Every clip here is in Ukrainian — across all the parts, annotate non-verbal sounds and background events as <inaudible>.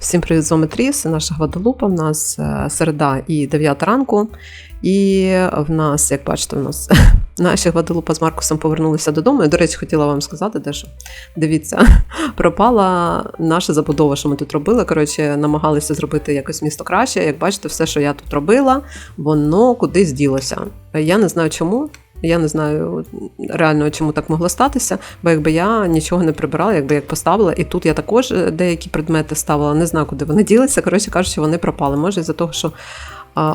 Всім привіт з вами Тріс, наша Гваделупа. У нас е, середа і 9 ранку. І в нас, як бачите, у нас <laughs> наші Гваделупа з Маркусом повернулися додому. Я, до речі, хотіла вам сказати, дещо. Дивіться, <laughs> пропала наша забудова, що ми тут робили. Коротше, намагалися зробити якось місто краще. Як бачите, все, що я тут робила, воно кудись ділося. Я не знаю чому. Я не знаю реально, чому так могло статися, бо якби я нічого не прибирала, якби як поставила, і тут я також е, деякі предмети ставила, не знаю, куди вони ділися. Коротше кажучи, вони пропали. Може, із-за того, що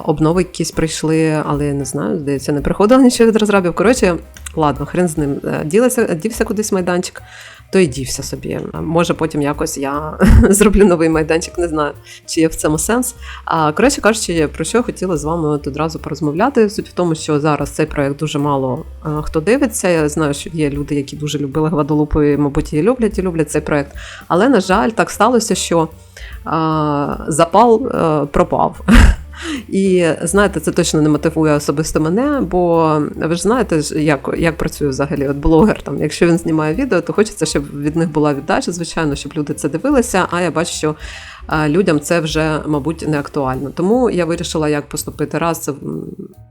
обнови якісь прийшли, але я не знаю, здається, не приходило нічого від розрабів. Коротше, ладно, хрен з ним. Ділася, Ділися, дівся кудись майданчик. То й дівся собі. Може, потім якось я <laughs> зроблю новий майданчик, не знаю, чи є в цьому сенс. А коротше кажучи, про що я хотіла з вами от одразу порозмовляти. Суть в тому, що зараз цей проект дуже мало хто дивиться. Я знаю, що є люди, які дуже любили Гваделупу, і, мабуть, її люблять і люблять цей проект. Але, на жаль, так сталося, що запал а, пропав. <laughs> І знаєте, це точно не мотивує особисто мене, бо ви ж знаєте, як як працює взагалі от блогер. Там, Якщо він знімає відео, то хочеться, щоб від них була віддача, звичайно, щоб люди це дивилися. А я бачу, що людям це вже, мабуть, не актуально. Тому я вирішила, як поступити. Раз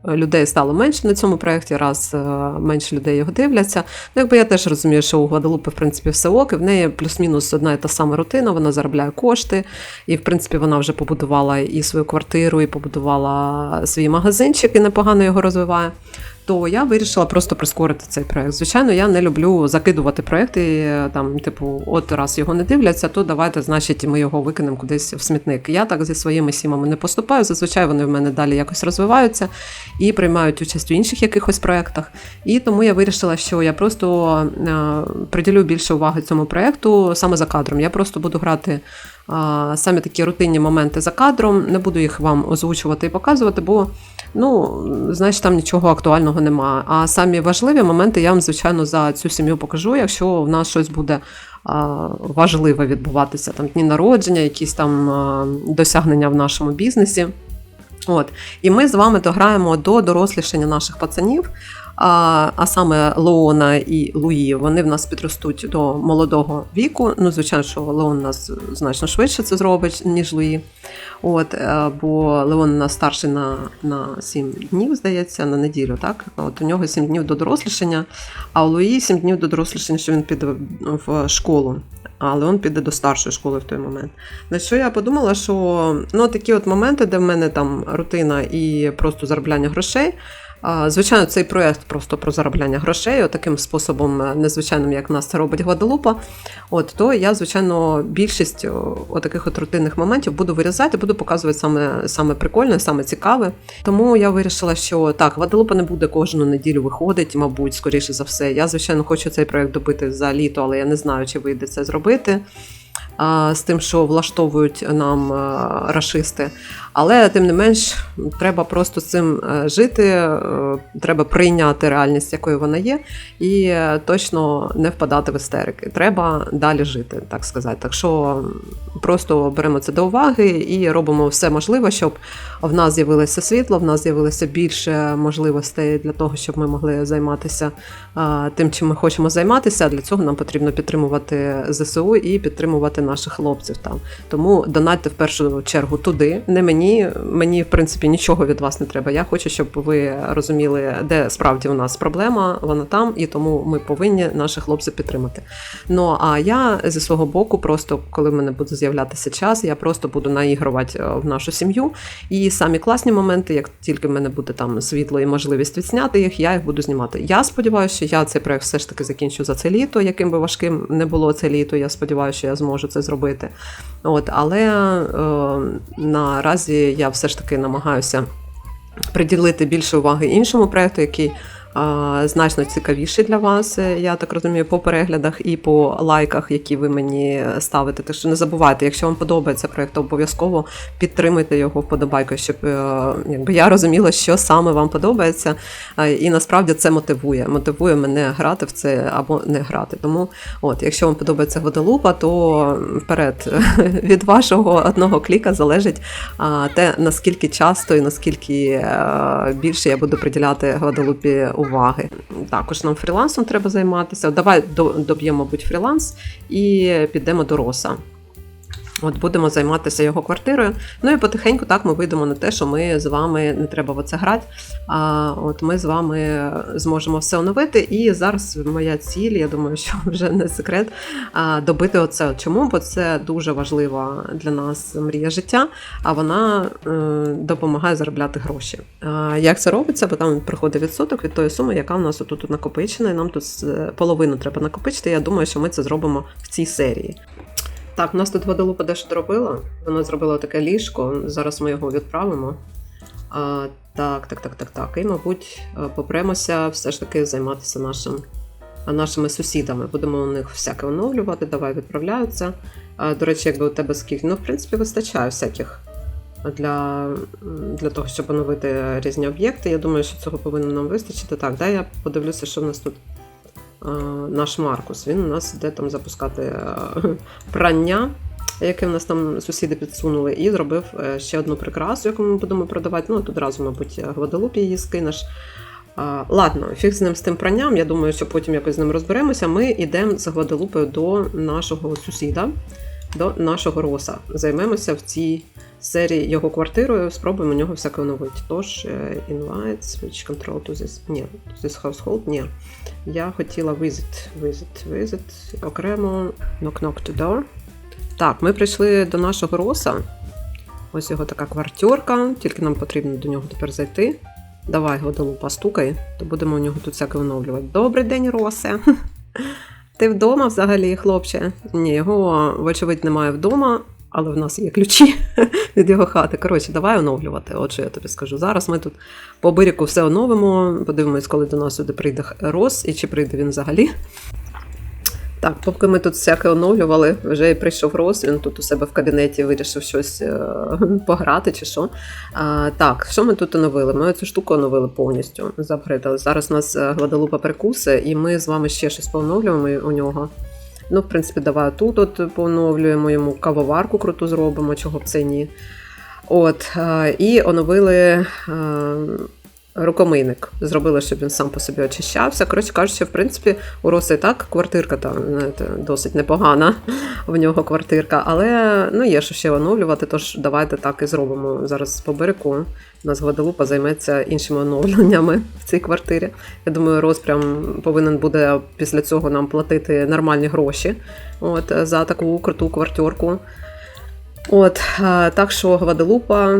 людей стало менше на цьому проєкті, раз менше людей його дивляться. Ну, якби я теж розумію, що у Гваделупи, в принципі, все ок, і в неї плюс-мінус одна і та сама рутина, вона заробляє кошти, і, в принципі, вона вже побудувала і свою квартиру, і побудувала свій магазинчик, і непогано його розвиває то я вирішила просто прискорити цей проект. Звичайно, я не люблю закидувати проекти. Там, типу, от раз його не дивляться, то давайте, значить, ми його викинемо кудись в смітник. Я так зі своїми сімами не поступаю. Зазвичай вони в мене далі якось розвиваються і приймають участь у інших якихось проектах. І тому я вирішила, що я просто е, приділю більше уваги цьому проекту саме за кадром. Я просто буду грати. Самі такі рутинні моменти за кадром, не буду їх вам озвучувати і показувати, бо ну, значить, там нічого актуального немає. А самі важливі моменти я вам, звичайно, за цю сім'ю покажу, якщо в нас щось буде важливе відбуватися, там дні народження, якісь там досягнення в нашому бізнесі. От. І ми з вами дограємо до дорослішання наших пацанів. А а саме Леона і Луї, вони в нас підростуть до молодого віку. Ну, звичайно, що Леон у нас значно швидше це зробить, ніж Луї. От, е, Бо Леон у нас старший на на 7 днів, здається, на неділю. так? От У нього 7 днів до дорослішання, а у Луї 7 днів до дорослішання, що він піде в школу. А Леон піде до старшої школи в той момент. На що я подумала, що ну, такі от моменти, де в мене там рутина і просто заробляння грошей. Звичайно, цей проєкт просто про заробляння грошей, таким способом, е, незвичайним, як нас це робить Гваделупа. От то я, звичайно, більшість таких от рутинних моментів буду вирізати, буду показувати саме саме прикольне, саме цікаве. Тому я вирішила, що так, Гваделупа не буде кожну неділю виходить, мабуть, скоріше за все. Я, звичайно, хочу цей проєкт добити за літо, але я не знаю, чи вийде це зробити. З тим, що влаштовують нам рашисти. Але тим не менш, треба просто з цим е, жити, е, треба прийняти реальність, якою вона є, і е, точно не впадати в істерики. Треба далі жити, так сказати. Так що просто беремо це до уваги і робимо все можливе, щоб в нас з'явилося світло, в нас з'явилося більше можливостей для того, щоб ми могли займатися тим, чим ми хочемо займатися. Для цього нам потрібно підтримувати ЗСУ і підтримувати наших хлопців там. Тому донатьте в першу чергу туди, не мені мені, мені в принципі нічого від вас не треба. Я хочу, щоб ви розуміли, де справді у нас проблема, вона там, і тому ми повинні наших хлопців підтримати. Ну а я зі свого боку, просто коли в мене буде з'являтися час, я просто буду наігрувати е, в нашу сім'ю. І самі класні моменти, як тільки в мене буде там світло і можливість відсняти їх, я їх буду знімати. Я сподіваюся, що я цей проект все ж таки закінчу за це літо, яким би важким не було це літо. Я сподіваюся, що я зможу це зробити. От, Але е, наразі я все ж таки намагаюся приділити більше уваги іншому проєкту, який значно цікавіший для вас, е, я так розумію, по переглядах і по лайках, які ви мені ставите. Так що не забувайте, якщо вам подобається проєкт, то обов'язково підтримуйте його вподобайкою, щоб е, якби я розуміла, що саме вам подобається. І насправді це мотивує. Мотивує мене грати в це або не грати. Тому, от, якщо вам подобається Гваделупа, то вперед <laughs> від вашого одного кліка залежить те, наскільки часто і наскільки е, більше я буду приділяти Гваделупі уваги. Також нам фрілансом треба займатися. Давай доб'ємо, мабуть, фріланс і підемо до роса. От будемо займатися його квартирою. Ну і потихеньку так ми вийдемо на те, що ми з вами не треба в оце грати. А от ми з вами зможемо все оновити. І зараз моя ціль, я думаю, що <laughs> вже не секрет, добити оце. Чому? Бо це дуже важлива для нас мрія життя, а вона е, допомагає заробляти гроші. Як це робиться? Бо там приходить відсоток від тої суми, яка в нас тут накопичена, і нам тут е, половину треба накопичити. Я думаю, що ми це зробимо в цій серії. Так, у нас тут Гваделупа дещо доробила. Вона зробила таке ліжко. Зараз ми його відправимо. А, так, так, так, так, так. І, мабуть, е, попремося все ж таки займатися нашим, нашими сусідами. Будемо у них всяке оновлювати. Давай відправляються. А, до речі, якби у тебе скільки. Ну, в принципі, вистачає всяких для, для того, щоб оновити різні об'єкти. Я думаю, що цього повинно нам вистачити. Так, дай я подивлюся, що в нас тут е, наш Маркус. Він у нас йде там запускати е, прання, яке в нас там сусіди підсунули, і зробив е, ще одну прикрасу, яку ми будемо продавати. Ну, тут разу, мабуть, Гваделупі її скинеш. Ладно, фіг з ним з тим пранням. Я думаю, що потім якось з ним розберемося. Ми йдемо з Гваделупою до нашого сусіда, до нашого роса. Займемося в цій серії його квартирою, спробуємо у нього всяке оновити. Тож, е, invite, switch control to this. Ні, to this household, ні. Я хотіла visit, visit, visit, окремо knock knock to door. Так, ми прийшли до нашого роса. Ось його така квартирка, тільки нам потрібно до нього тепер зайти. Давай, Гваделупа, стукай, то будемо у нього тут всяке оновлювати. Добрий день, Росе. <laughs> Ти вдома взагалі, хлопче? Ні, його, вочевидь, немає вдома, але в нас є ключі <laughs> від його хати. Коротше, давай оновлювати. От що я тобі скажу. Зараз ми тут по бирику все оновимо. Подивимось, коли до нас сюди прийде Рос і чи прийде він взагалі. Так, поки ми тут всяке оновлювали, вже і прийшов Рос, він тут у себе в кабінеті вирішив щось е, <laughs> пограти чи що. А, так, що ми тут оновили? Ми цю штуку оновили повністю. Запгридали. Зараз у нас е, Гваделупа перекуси, і ми з вами ще щось пооновлюємо у нього. Ну, в принципі, давай тут от поновлюємо йому кавоварку круту зробимо, чого б це ні. От, е, і оновили е, рукомийник. Зробили, щоб він сам по собі очищався. Коротше кажучи, в принципі, у Роси так квартирка там знаєте, досить непогана в нього квартирка, але ну, є що ще оновлювати, тож давайте так і зробимо. Зараз по берегу. У нас Гваделупа займеться іншими оновленнями в цій квартирі. Я думаю, Рос прям повинен буде після цього нам платити нормальні гроші от, за таку круту квартирку. От, е, так що Гваделупа,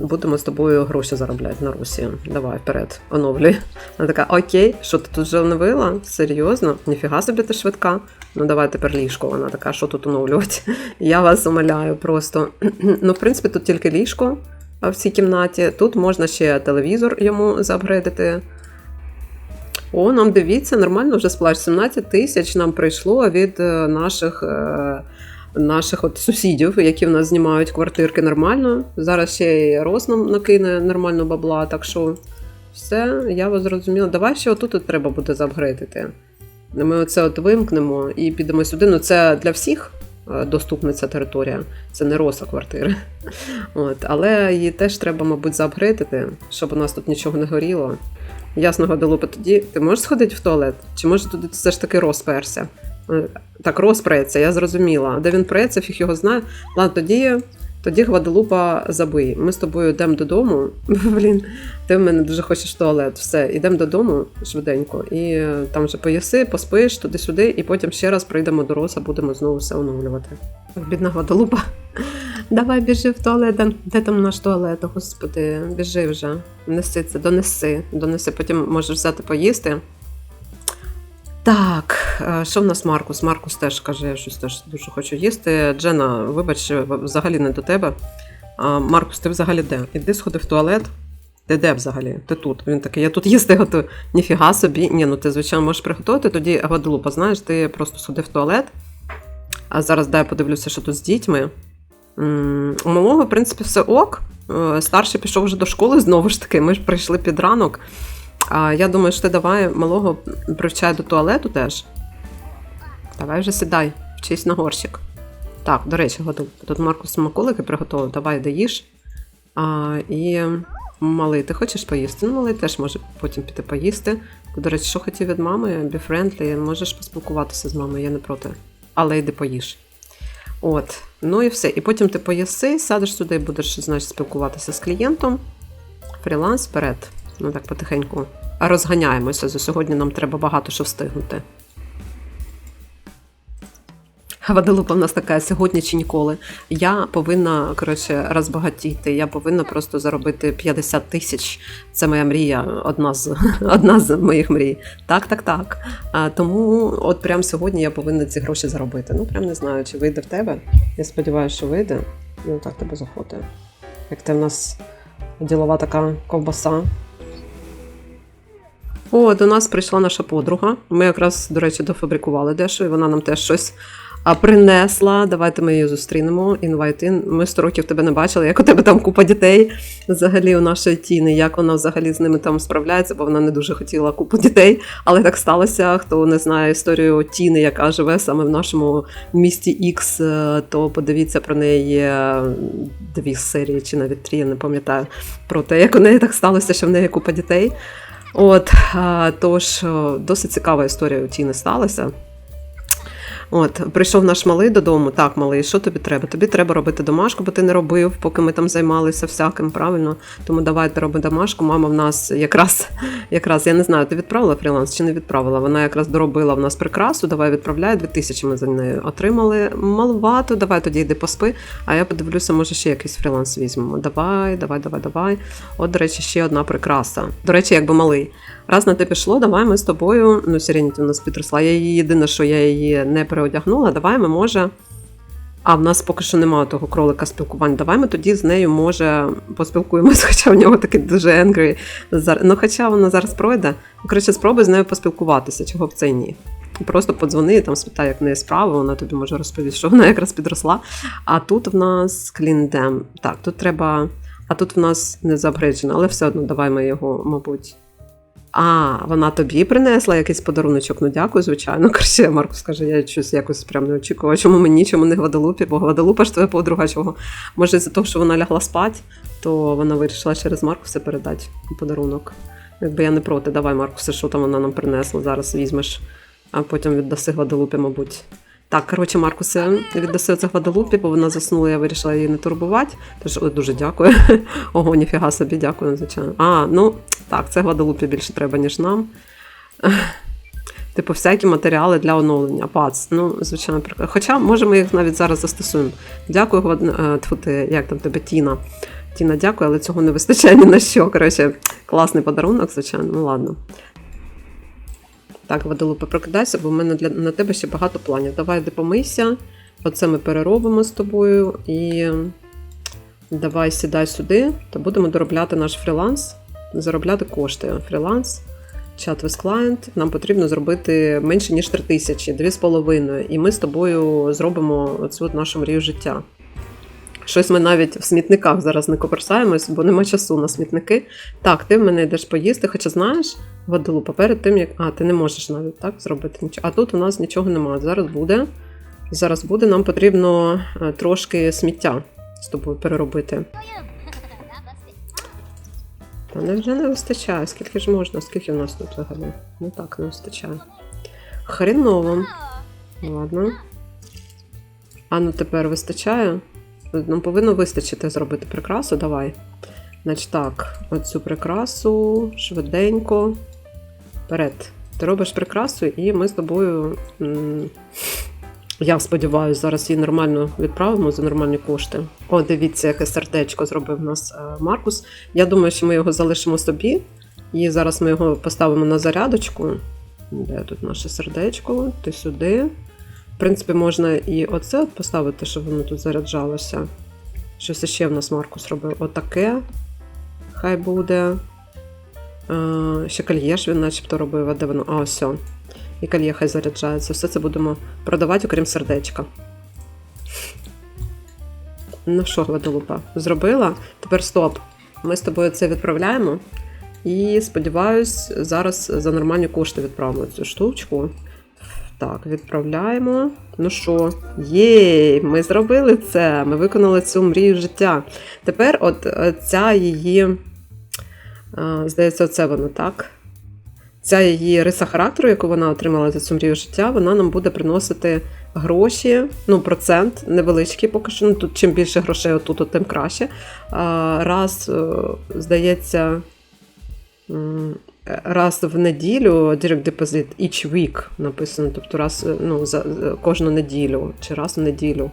будемо з тобою гроші заробляти на Русі. Давай вперед, оновлюй. Вона така, окей, що ти тут вже оновила? Серйозно? Ніфіга собі ти швидка. Ну давай тепер ліжко. Вона така, що тут оновлювати? <laughs> Я вас умоляю просто. <clears throat> ну, в принципі, тут тільки ліжко в цій кімнаті. Тут можна ще телевізор йому заапгрейдити. О, нам дивіться, нормально вже сплач. 17 тисяч нам прийшло від е, наших. е, Наших от сусідів, які в нас знімають квартирки нормально. Зараз ще й Рос нам накине нормально бабла, так що все, я вас зрозуміла. Давай ще отут от треба буде заапгрейдити. Ми оце от вимкнемо і підемо сюди. Ну це для всіх е, доступна ця територія. Це не роса квартири. <laughs> От, але її теж треба, мабуть, заапгрейдити, щоб у нас тут нічого не горіло. Ясно, Гадалупа, тоді ти можеш сходити в туалет? Чи може туди все ж таки розперся? Е, Так, розпреться, я зрозуміла. Де він преться, фіг його знає. Ладно, тоді, тоді Гваделупа забий. Ми з тобою йдемо додому. <laughs> Блін, ти в мене дуже хочеш туалет. Все, йдемо додому швиденько. І е, там вже поїси, поспиш туди-сюди, і потім ще раз прийдемо до Роса, будемо знову все оновлювати. Бідна Гваделупа. <laughs> Давай біжи в туалет. Де там наш туалет? Господи, біжи вже. Неси це, донеси. Донеси, потім можеш взяти поїсти. Так, е, що в нас Маркус? Маркус теж каже, я щось теж дуже хочу їсти. Джена, вибач, взагалі не до тебе. Маркус, ти взагалі де? Іди сходи в туалет. Ти де взагалі? Ти тут. Він такий, я тут їсти готую. Ніфіга собі. Ні, ну ти, звичайно, можеш приготувати, тоді Гваделупа, знаєш, ти просто сходи в туалет. А зараз дай подивлюся, що тут з дітьми. У малого, в принципі, все ок. Е, Старший пішов вже до школи знову ж таки. Ми ж прийшли під ранок. А я думаю, що ти давай малого привчай до туалету теж. Давай вже сідай, вчись на горщик. Так, до речі, готов. Тут Маркус смаколики приготував, давай доїж. А, і малий, ти хочеш поїсти? Ну, малий теж може потім піти поїсти. До речі, що хотів від мами? Be friendly, можеш поспілкуватися з мамою, я не проти. Але йди поїж. От, ну і все. І потім ти поїси, сядеш сюди і будеш, значить, спілкуватися з клієнтом. Фріланс вперед. Ну так потихеньку. Розганяємося. За сьогодні нам треба багато що встигнути. Гваделупа в нас така сьогодні чи ніколи. Я повинна коротше розбагатіти. Я повинна просто заробити 50 тисяч. Це моя мрія, одна з <laughs> одна з моїх мрій. Так, так, так. А, тому от прямо сьогодні я повинна ці гроші заробити. Ну прям не знаю, чи вийде в тебе. Я сподіваюся, що вийде. Ну так тебе захотує. Як ти в нас ділова така ковбаса. О, до нас прийшла наша подруга. Ми якраз, до речі, дофабрикували дещо, і вона нам теж щось принесла. Давайте ми її зустрінемо. Ін. Ми 100 років тебе не бачили. Як у тебе там купа дітей взагалі у нашої тіни, як вона взагалі з ними там справляється, бо вона не дуже хотіла купу дітей. Але так сталося. Хто не знає історію Тіни, яка живе саме в нашому місті Ікс, е, то подивіться про неї є дві серії, чи навіть три, я не пам'ятаю про те, як у неї так сталося, що в неї купа дітей. От, тож досить цікава історія у Тіни сталася. От, прийшов наш малий додому. Так, малий, що тобі треба? Тобі треба робити домашку, бо ти не робив, поки ми там займалися всяким, правильно. Тому давайте роби домашку. Мама в нас якраз, якраз я не знаю, ти відправила фріланс чи не відправила. Вона якраз доробила в нас прикрасу. Давай відправляй. Дві тисячі ми за нею отримали. Маловато, давай тоді йди поспи. А я подивлюся, може ще якийсь фріланс візьмемо. Давай, давай, давай, давай. От, до речі, ще одна прикраса. До речі, якби малий. Раз на те пішло, давай ми з тобою. Ну, Сіреніті у нас підросла. Я її єдине, що я її не переодягнула. Давай ми може. А в нас поки що немає того кролика спілкувань. Давай ми тоді з нею, може, поспілкуємось, <laughs> хоча в нього такий дуже енгрі. Ну, хоча вона зараз пройде. Ну, Коротше, спробуй з нею поспілкуватися, чого б це і ні. Просто подзвони, там спитай, як в неї справа, вона тобі може розповісти, що вона <laughs> якраз підросла. А тут в нас кліндем. Так, тут треба. А тут в нас не заапгрейджено, але все одно давай ми його, мабуть. А, вона тобі принесла якийсь подаруночок. Ну дякую, звичайно. <laughs> Коротше, Маркус каже, я щось якось прям не очікувала. Чому мені, чому не Гваделупі, бо Гваделупа ж твоя подруга чого. Може, з-за того, що вона лягла спати, то вона вирішила через Маркуса передати подарунок. Якби я не проти, давай, Маркусе, що там вона нам принесла, зараз візьмеш, а потім віддаси Гваделупі, мабуть. Так, коротше, Маркусе, віддаси це Гваделупі, бо вона заснула, я вирішила її не турбувати. Тож ой, дуже дякую. <laughs> Ого, ніфіга собі, дякую, звичайно. А, ну так, це Гваделупі більше треба, ніж нам. <laughs> Типу, всякі матеріали для оновлення. Пац, ну, звичайно, прикольно. Хоча, може, ми їх навіть зараз застосуємо. Дякую, Гвад... е, тьфу ти, як там тебе, Тіна. Тіна, дякую, але цього не вистачає ні на що. Коротше, класний подарунок, звичайно, ну ладно. Так, Ваделупа, прокидайся, бо в мене для на тебе ще багато планів. Давай йди помийся. Оце ми переробимо з тобою. І давай сідай сюди, та будемо доробляти наш фріланс, заробляти кошти. Фріланс, чат with client. Нам потрібно зробити менше, ніж 3 тисячі, 2,5. І ми з тобою зробимо от нашу мрію життя. Щось ми навіть в смітниках зараз не коперсаємось, бо нема часу на смітники. Так, ти в мене йдеш поїсти, хоча знаєш, Гваделупа, перед тим як. А, ти не можеш навіть так зробити нічого. А тут у нас нічого немає. Зараз буде. Зараз буде, нам потрібно е, трошки сміття з тобою переробити. Та невже не вистачає? Скільки ж можна? Скільки в нас тут взагалі? Ну так, не вистачає. Хріново. Ладно. А ну тепер вистачає? Нам повинно вистачити зробити прикрасу. Давай. Значить так, оцю прикрасу швиденько. Вперед. Ти робиш прикрасу, і ми з тобою. Я сподіваюся, зараз її нормально відправимо за нормальні кошти. О, дивіться, яке сердечко зробив у нас е, Маркус. Я думаю, що ми його залишимо собі. І зараз ми його поставимо на зарядочку. Де тут наше сердечко? Ти сюди. Принципі, можна і оце от поставити, щоб воно тут заряджалося. Щось ще в нас Маркус робив. Отаке. Хай буде. Е, ще кольє ж він начебто робив, а де воно? А, ось. І кольє хай заряджається. Все це будемо продавати, окрім сердечка. Ну що, Гваделупа, зробила? Тепер стоп. Ми з тобою це відправляємо. І сподіваюсь, зараз за нормальні кошти відправимо цю штучку. Так, відправляємо. Ну що, єй, ми зробили це. Ми виконали цю мрію життя. Тепер, от е, ця її, е, здається, це воно так. Ця її риса характеру, яку вона отримала за цю мрію життя, вона нам буде приносити гроші, ну, процент невеличкий поки що. Ну, тут чим більше грошей отут, от тим краще. Раз, е, здається, раз в неділю Direct Deposit each week написано, тобто раз е, ну, за, за кожну неділю чи раз в неділю.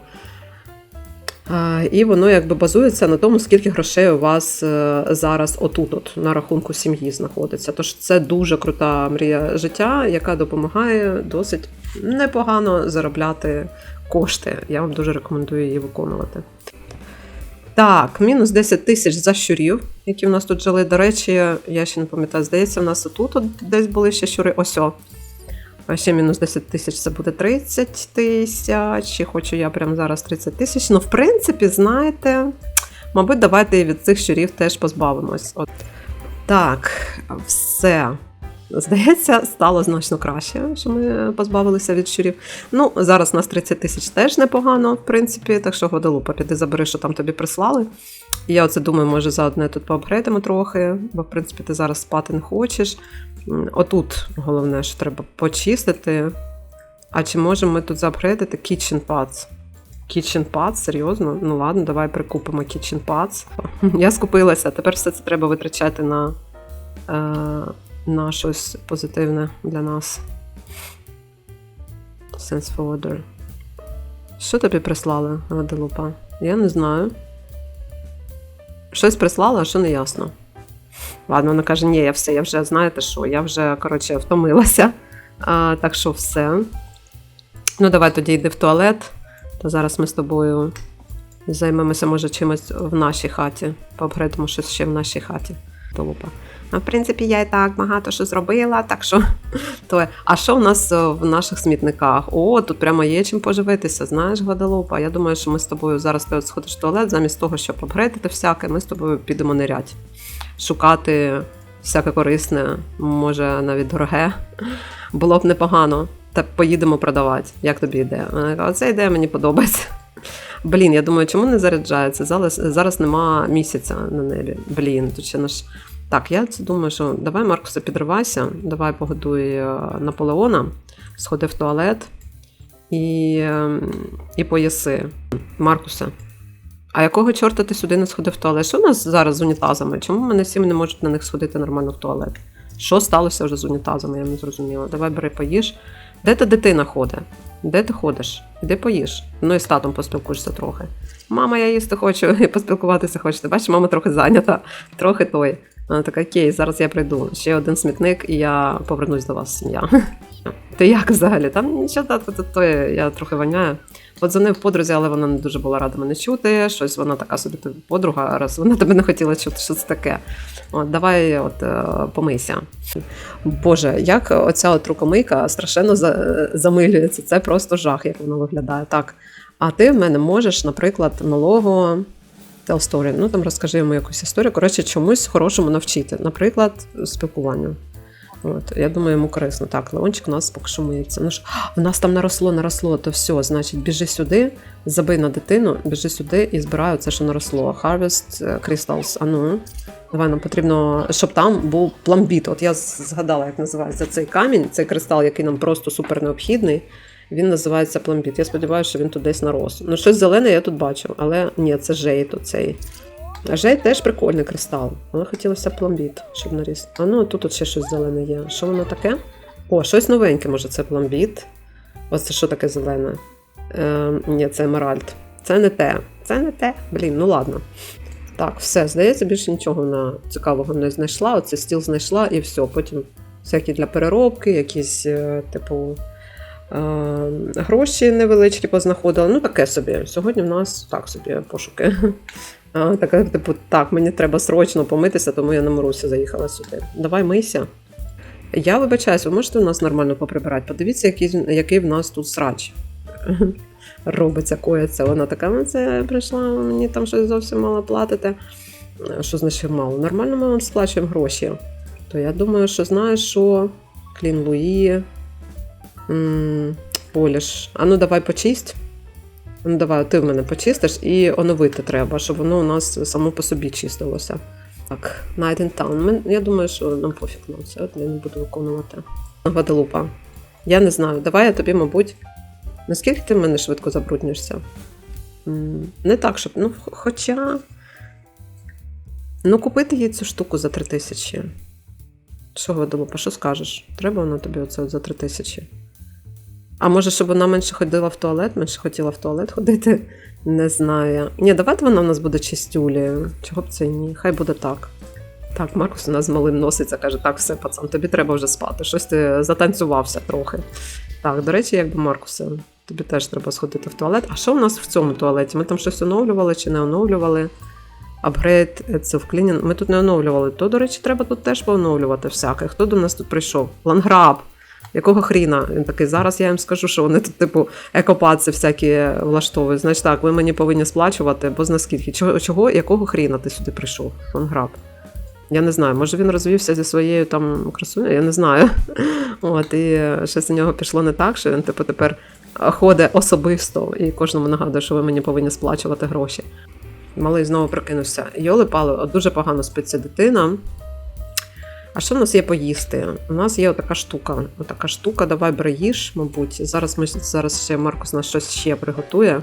І воно якби базується на тому, скільки грошей у вас е, зараз отут, от, на рахунку сім'ї знаходиться. Тож це дуже крута мрія життя, яка допомагає досить непогано заробляти кошти. Я вам дуже рекомендую її виконувати. Так, мінус 10 тисяч за щурів, які в нас тут жили. До речі, я ще не пам'ятаю, здається, в нас отут от десь були ще щури. Ось о. А ще мінус 10 тисяч це буде 30 тисяч. І хочу я прямо зараз 30 тисяч. Ну, в принципі, знаєте, мабуть, давайте від цих щурів теж позбавимось. От. Так, все. Здається, стало значно краще, що ми позбавилися від щурів. Ну, зараз нас 30 тисяч теж непогано, в принципі. Так що, Гваделупа, піди забери, що там тобі прислали. Я оце думаю, може за одне тут поапгрейдимо трохи, бо, в принципі, ти зараз спати не хочеш. Отут головне, що треба почистити. А чи можемо ми тут заапгрейдити Kitchen Pads? Kitchen Pads? Серйозно? Ну ладно, давай прикупимо Kitchen Pads. Я скупилася, тепер все це треба витрачати на, е, на щось позитивне для нас. Sense folder. Що тобі прислали, Ваделупа? Я не знаю. Щось прислала, а що не ясно. Ладно, вона каже, ні, я все, я вже, знаєте що, я вже, коротше, втомилася. А, так що все. Ну, давай тоді йди в туалет. То зараз ми з тобою займемося, може, чимось в нашій хаті. Пообгрейдимо щось ще в нашій хаті. Толупа. А в принципі, я і так багато що зробила, так що. То... А що в нас е, в наших смітниках? О, тут прямо є чим поживитися, знаєш, Гваделупа. Я думаю, що ми з тобою зараз ти сходиш в туалет, замість того, щоб апгрейдити всяке, ми з тобою підемо нирять. Шукати всяке корисне, може навіть дороге. Було б непогано. Та поїдемо продавати. Як тобі ідея? Вона каже, Оця ідея мені подобається. Блін, я думаю, чому не заряджається? Зараз, зараз нема місяця на небі. Блін, тут ще наш. Так, я думаю, що давай, Маркусе, підривайся, давай погодуй е, Наполеона, сходи в туалет і, і поїси. Маркусе. А якого чорта ти сюди не сходив в туалет? Що у нас зараз з унітазами? Чому мене всі не можуть на них сходити нормально в туалет? Що сталося вже з унітазами, я не зрозуміла. Давай бери поїж. Де та дитина ходить? Де ти ходиш? Іди поїж. Ну і з татом поспілкуєшся трохи. Мама, я їсти хочу <laughs> і поспілкуватися хочете. Бачиш, мама трохи зайнята, трохи той. Вона така, окей, зараз я прийду. Ще один смітник, і я повернусь до вас, сім'я. <laughs> Ти як взагалі? Там нічого то, то, то я трохи воняю. От дзвонив подрузі, але вона не дуже була рада мене чути. Щось вона така собі подруга, раз вона тебе не хотіла чути, що це таке. От, давай от, е, помийся. Боже, як оця от рукомийка страшенно за- замилюється. Це просто жах, як воно виглядає. Так. А ти в мене можеш, наприклад, малого tell story, ну там розкажи йому якусь історію. Коротше, чомусь хорошому навчити. Наприклад, спілкуванню. От, я думаю, йому корисно. Так, Леончик у нас поки що миється. Ну ж, у нас там наросло, наросло, то все, значить, біжи сюди, забий на дитину, біжи сюди і збирай це, що наросло. Harvest е, Crystals. А ну, давай нам потрібно, щоб там був пламбіт. От я згадала, як називається цей камінь, цей кристал, який нам просто супер необхідний. Він називається пламбіт. Я сподіваюся, що він тут десь нарос. Ну, щось зелене я тут бачив, але ні, це жейт оцей. А жейт теж прикольний кристал. Але хотілося пламбіт, щоб наріс. А ну тут ще щось зелене є. Що воно таке? О, щось новеньке, може, це пламбіт. Ось це що таке зелене? Е, ні, це емеральд. Це не те. Це не те. Блін, ну ладно. Так, все, здається, більше нічого вона цікавого не знайшла. Оце стіл знайшла і все. Потім всякі для переробки, якісь, е, типу, гроші невеличкі познаходила. Ну, таке собі. Сьогодні в нас так собі пошуки. <laughs> А, типу, так, мені треба срочно помитися, тому я на Марусі заїхала сюди. Давай мийся. Я вибачаюсь, ви можете у нас нормально поприбирати? Подивіться, який, який в нас тут срач. <laughs> Робиться, коїться. Вона така, ну це прийшла, мені там щось зовсім мало платите. Що значить мало? Нормально ми вам сплачуємо гроші. То я думаю, що знаєш, що Клін Луї, Поліш. А ну давай почисть. Ну, давай, ти в мене почистиш і оновити треба, щоб воно у нас само по собі чистилося. Так, Night in Town. Я думаю, що нам пофіг на це, от я не буду виконувати. Гваделупа. Я не знаю. Давай я тобі, мабуть, Наскільки ти в мене швидко забруднюєшся? Не так, щоб. Ну, хоча. Ну, купити їй цю штуку за 3 тисячі. Що, Гваделупа, що скажеш? Треба вона тобі оце за 3 тисячі? А може, щоб вона менше ходила в туалет, менше хотіла в туалет ходити? Не знаю. Ні, давайте вона в нас буде чистюлею. Чого б це ні? Хай буде так. Так, Маркус у нас з малим носиться, каже: так, все, пацан, тобі треба вже спати. Щось ти затанцювався трохи. Так, до речі, якби Маркусе, тобі теж треба сходити в туалет. А що у нас в цьому туалеті? Ми там щось оновлювали чи не оновлювали? Апгрейд це вклінін. Ми тут не оновлювали. То, до речі, треба тут теж пооновлювати всяке. Хто до нас тут прийшов? Ланграб. Якого хріна? Він такий, зараз я їм скажу, що вони тут, типу, екопаці всякі влаштовують. Значить так, ви мені повинні сплачувати, бо наскільки. Чого, чого, якого хріна ти сюди прийшов? Ланграб. Я не знаю, може він розвівся зі своєю там красунею, я не знаю. <laughs> От, і щось у нього пішло не так, що він, типу, тепер ходить особисто і кожному нагадує, що ви мені повинні сплачувати гроші. Малий знову прокинувся. Йоли пали, дуже погано спиться дитина. А що в нас є поїсти? У нас є отака штука. Отака штука, давай бери їж, мабуть. Зараз ми зараз ще Маркус нас щось ще приготує.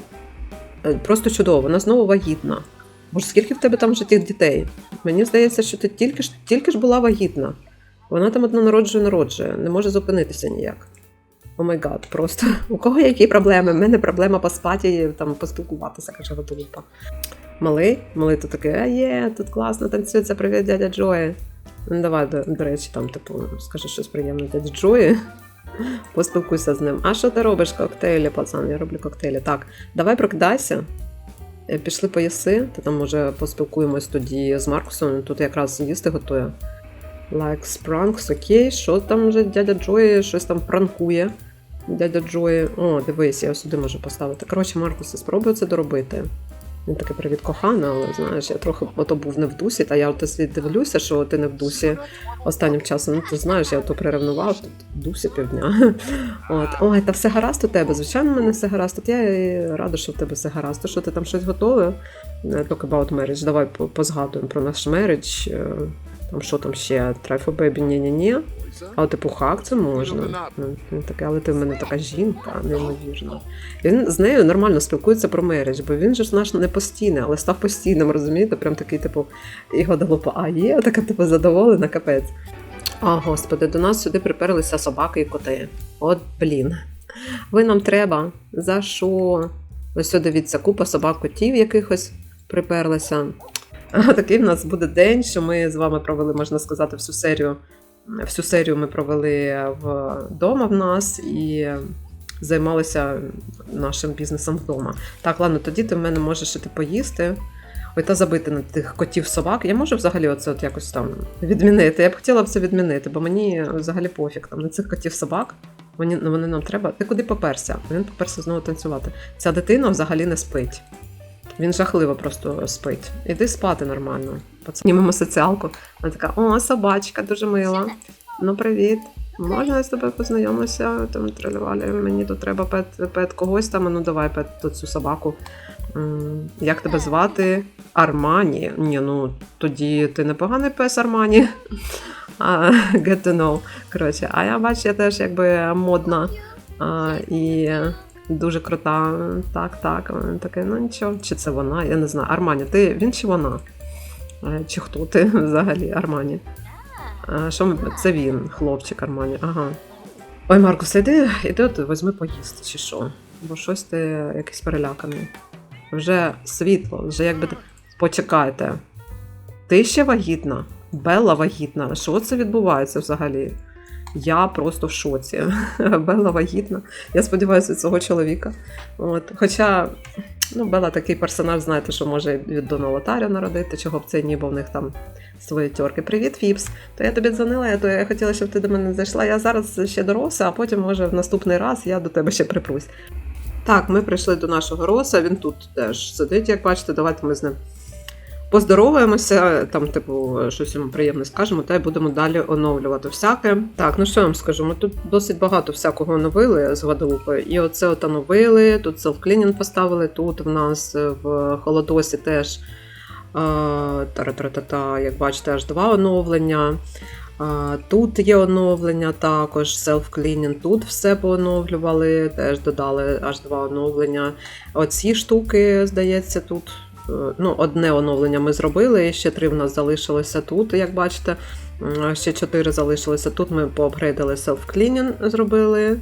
Е, Просто чудово, вона знову вагітна. Боже, скільки в тебе там вже тих дітей? Мені здається, що ти тільки ж тільки ж була вагітна. Вона там одно народжує, народжує, не може зупинитися ніяк. О май гад, просто <laughs> у кого які проблеми? У мене проблема поспати і там поспілкуватися, каже Ватулупа. Малий, малий тут такий, а є, тут класно танцюється, привіт, дядя Джої. Ну, давай, до, до речі, там, типу, скажи щось приємне дядя Джої. Поспілкуйся з ним. А що ти робиш? Коктейлі, пацан, я роблю коктейлі. Так, давай прокидайся. Е, Пішли поїси, то там може поспілкуємось тоді з Маркусом, тут якраз їсти готує. Likes pranks, окей, що там вже дядя Джої щось там пранкує. Дядя Джої. О, дивись, я сюди можу поставити. Коротше, Маркусе, спробую це доробити. Він такий привіт кохана, але знаєш, я трохи ото був не в дусі, та я от дивлюся, що ти не в дусі останнім часом. Ну, ти знаєш, я то приревнував тут в дусі півдня. <laughs> От. Ой, та все гаразд у тебе. Звичайно, в мене все гаразд. От я і рада, що в тебе все гаразд. То що ти там щось готове? Talk about marriage. Давай по- позгадуємо про наш marriage. Е, Там що там ще? Try for ні-ні-ні. А от типу хак це можна. Ну, він але ти в мене така жінка, неймовірна. Він з нею нормально спілкується про мередж, бо він же ж наш не постійний, але став постійним, розумієте? Прям такий, типу, і Гваделупа, а є, така типу задоволена, капець. А, господи, до нас сюди приперлися собаки і коти. От блін. Ви нам треба. За що? Ось сюди, дивіться, купа собак котів якихось приперлися. А такий в нас буде день, що ми з вами провели, можна сказати, всю серію. Всю серію ми провели вдома в нас і займалися нашим бізнесом вдома. Так, ладно, тоді ти в мене можеш іти поїсти. Ой, та забити на тих котів собак. Я можу взагалі оце от якось там відмінити. Я б хотіла б це відмінити, бо мені взагалі пофіг там на цих котів собак. Вони, ну, вони нам треба. Ти куди поперся? Він поперся знову танцювати. Ця дитина взагалі не спить. Він жахливо просто спить. Іди спати нормально. Знімемо соціалку. Вона така: о, собачка, дуже мила. Ну, привіт. Можна я з тобою познайомимося? Там тривалі, мені тут треба пет, пет когось там. Ну давай пет тут цю собаку. Як тебе звати? Армані. Ні, ну тоді ти непоганий пес Армані. А, Get to know. Коротше, а я бачу, я теж якби модна а, і дуже крута. Так, так. Такий, ну нічого, чи це вона? Я не знаю. Армані, ти він чи вона? Е, Чи хто ти <laughs> взагалі, Армані? Що ми... Це він, хлопчик Армані. Ага. Ой, Маркус, іди, іди от візьми поїсти, чи що? Бо щось ти якийсь переляканий. Вже світло, вже якби. Почекайте. Ти ще вагітна? Белла вагітна. Що це відбувається взагалі? Я просто в шоці. <laughs> Белла вагітна. Я сподіваюся, від цього чоловіка. От. Хоча, ну, Белла такий персонаж, знаєте, що може від Дона Лотаря народити, чого б це ні, бо в них там свої тьорки. Привіт, Фіпс. То я тобі дзвонила, я, то я хотіла, щоб ти до мене зайшла. Я зараз ще до Роса, а потім, може, в наступний раз я до тебе ще припрусь. Так, ми прийшли до нашого Роса, він тут теж сидить, як бачите, давайте ми з ним поздороваємося, там, типу, щось йому приємне скажемо, та й будемо далі оновлювати всяке. Так, ну що я вам скажу? Ми тут досить багато всякого оновили з Гваделупою. І оце от оновили, тут селф-клінінг поставили, тут в нас в холодосі теж. е, Тара-тара-та-та, як бачите, аж два оновлення. Тут є оновлення також, self-cleaning, тут все пооновлювали, теж додали аж два оновлення. Оці штуки, здається, тут е, ну, одне оновлення ми зробили, ще три в нас залишилося тут, як бачите. Ще чотири залишилося. Тут ми поапгрейдили self-cleaning, зробили.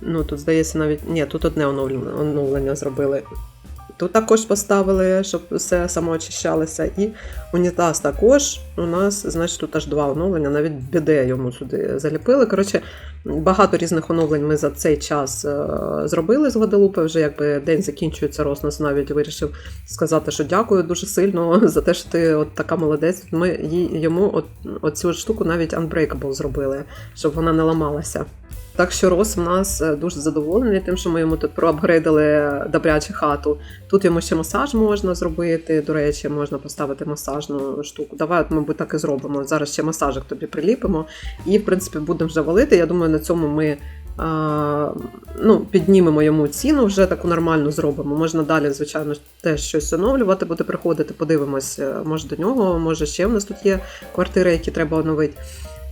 Ну, тут, здається, навіть. Ні, тут одне оновлення, оновлення зробили. Тут також поставили, щоб все самоочищалося. І унітаз також у нас, значить, тут аж два оновлення, навіть біде йому сюди заліпили. Коротше, багато різних оновлень ми за цей час е, зробили з Гваделупи. Вже якби день закінчується, Роснос навіть вирішив сказати, що дякую дуже сильно <laughs> за те, що ти от така молодець. Ми йому от, оцю штуку навіть Unbreakable зробили, щоб вона не ламалася. Так що Рос в нас е, дуже задоволений тим, що ми йому тут проапгрейдили добряче хату. Тут йому ще масаж можна зробити. До речі, можна поставити масажну штуку. Давай, от, мабуть, так і зробимо. Зараз ще масажик тобі приліпимо. І, в принципі, будемо вже валити. Я думаю, на цьому ми. А, ну, піднімемо йому ціну, вже таку нормальну зробимо. Можна далі, звичайно, теж щось оновлювати, буде приходити, подивимось, е, може до нього, може ще в нас тут є квартири, які треба оновити.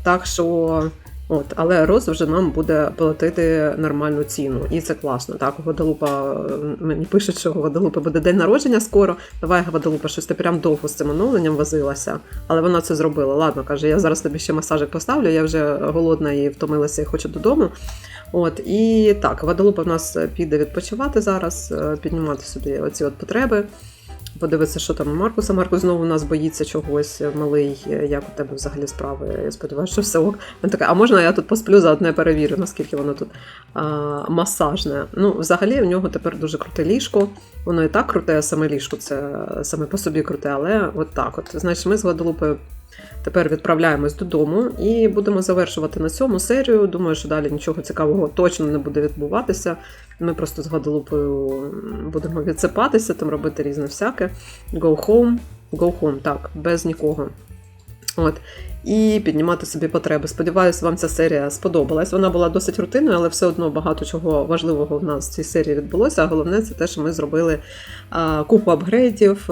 Так що От, але Роз вже нам буде платити нормальну ціну, і це класно. Так, у Гваделупа е, мені пишуть, що у Гваделупи буде день народження скоро. Давай, Гваделупа, щось ти прям довго з цим оновленням возилася, але вона це зробила. Ладно, каже, я зараз тобі ще масажик поставлю. Я вже голодна і втомилася і хочу додому. От і так, Гваделупа в нас піде відпочивати зараз, е, піднімати собі оці от потреби. Подивитися, що там у Маркуса. Маркус знову у нас боїться чогось малий. Як у тебе взагалі справи? Я сподіваюся, що все ок. Він така, а можна я тут посплю, заодно перевірю, наскільки воно тут а, масажне. Ну, взагалі, у нього тепер дуже круте ліжко. Воно і так круте, саме ліжко це саме по собі круте, але от так. От, значить, ми з Гваделупою тепер відправляємось додому і будемо завершувати на цьому серію. Думаю, що далі нічого цікавого точно не буде відбуватися. Ми просто з Гадолупою будемо відсипатися, там робити різне всяке. Go home, go home, так, без нікого. От. І піднімати собі потреби. Сподіваюсь, вам ця серія сподобалась. Вона була досить рутинною, але все одно багато чого важливого в нас в цій серії відбулося. А головне це те, що ми зробили купу апгрейдів,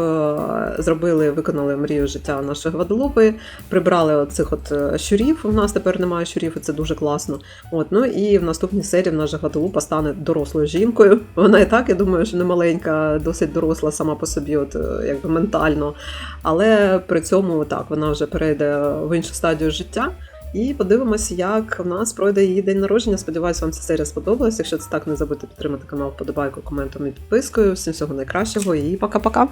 зробили, виконали мрію життя нашої Гваделупи, прибрали оцих от е, щурів. У нас тепер немає щурів, і це дуже класно. От, ну і в наступній серії наша Гваделупа стане дорослою жінкою. Вона і так, я думаю, що не маленька, досить доросла сама по собі, от е, якби ментально. Але при цьому так вона вже перейде в іншу стадію життя. І подивимося, як в нас пройде її день народження. Сподіваюсь, вам ця серія сподобалась. Якщо це так, не забудьте підтримати канал вподобайку, коментом і підпискою. Всім всього найкращого і пока-пока!